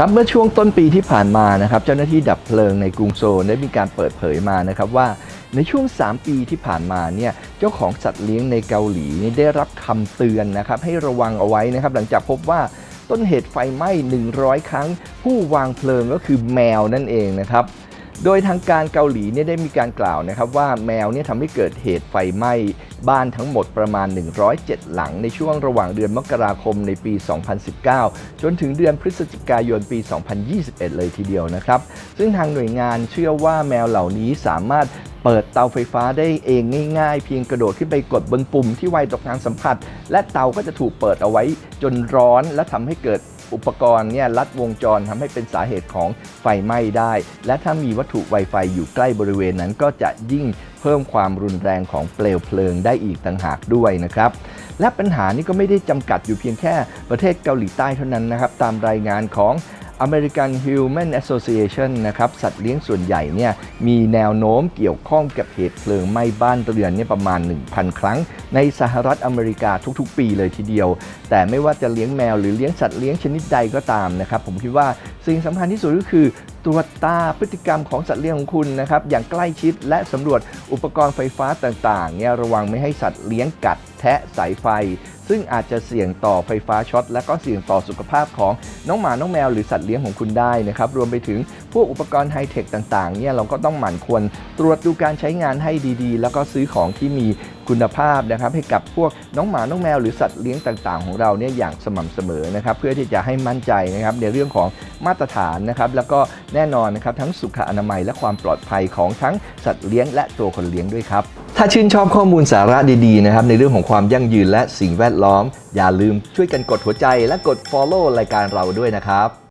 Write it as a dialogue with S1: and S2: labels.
S1: ครับเมื่อช่วงต้นปีที่ผ่านมานะครับเจ้าหน้าที่ดับเพลิงในกรุงโซลได้มีการเปิดเผยมานะครับว่าในช่วง 3 ปีที่ผ่านมาเนี่ยเจ้าของสัตว์เลี้ยงในเกาหลีได้รับคำเตือนนะครับให้ระวังเอาไว้นะครับหลังจากพบว่าต้นเหตุไฟไหม้ 100 ครั้ง ผู้วางเพลิงก็คือแมวนั่นเองนะครับ โดยทางการเกาหลีเนี่ยได้มีการกล่าวนะครับว่าแมวเนี่ยทำให้เกิดเหตุไฟไหม้บ้านทั้งหมดประมาณ 107 หลังในช่วงระหว่างเดือนมกราคมในปี 2019 จนถึงเดือนพฤศจิกายนปี 2021 เลยทีเดียวนะครับ ซึ่งทางหน่วยงานเชื่อว่าแมวเหล่านี้สามารถเปิดเตาไฟฟ้าได้เองง่ายๆ เพียงกระโดดขึ้นไปกดบนปุ่มที่ไวต่อการสัมผัส และเตาก็จะถูกเปิดเอาไว้จนร้อนและทำให้เกิด อุปกรณ์เนี่ยลัดวงจรทำให้เป็นสาเหตุของไฟไหม้ได้ และถ้ามีวัตถุไวไฟอยู่ใกล้บริเวณนั้นก็จะยิ่งเพิ่มความรุนแรงของเปลวเพลิงได้อีกต่างหากด้วยนะครับ และปัญหานี้ก็ไม่ได้จำกัดอยู่เพียงแค่ประเทศเกาหลีใต้เท่านั้นนะครับ ตามรายงานของ American Human Association นะครับสัตว์เลี้ยงส่วนใหญ่เนี่ยมีแนวโน้มเกี่ยวข้องกับเหตุเพลิงไหม้บ้านเรือนเนี่ยประมาณ 1,000 ครั้ง ในสหรัฐอเมริกาทุกๆ ปีเลยทีเดียว แต่ไม่ว่าจะเลี้ยงแมวหรือเลี้ยงสัตว์เลี้ยงชนิดใดก็ตามนะครับผมคิดว่าสิ่งสำคัญที่สุดก็คือ ตรวจตาพฤติกรรมของสัตว์เลี้ยงของคุณนะครับอย่างใกล้ชิดและสำรวจอุปกรณ์ไฟฟ้าต่างๆเนี่ยระวังไม่ให้สัตว์เลี้ยงกัดแทะสายไฟ ซึ่งอาจจะเสี่ยงต่อไฟฟ้าช็อต และก็เสี่ยงต่อสุขภาพของน้องหมาน้องแมวหรือสัตว์เลี้ยงของคุณได้นะครับรวมไปถึงพวกอุปกรณ์ไฮเทคต่างๆเนี่ยเราก็ต้องหมั่นควรตรวจดูการใช้งานให้ดีๆ แล้วก็ซื้อของที่มีคุณภาพนะครับให้กับพวกน้องหมา น้องแมว หรือสัตว์เลี้ยงต่างๆ ของเราเนี่ยอย่างสม่ำเสมอนะครับเพื่อที่จะให้มั่นใจนะครับในเรื่องของ มาตรฐานนะครับแล้วก็แน่นอนนะครับทั้งสุขอนามัยและความปลอดภัยของทั้งสัตว์เลี้ยงและตัวคนเลี้ยงด้วยครับ ถ้าชื่นชอบข้อมูลสาระดีๆนะครับในเรื่องของความยั่งยืนและสิ่งแวดล้อม อย่าลืมช่วยกันกดหัวใจและกด follow รายการเราด้วยนะครับ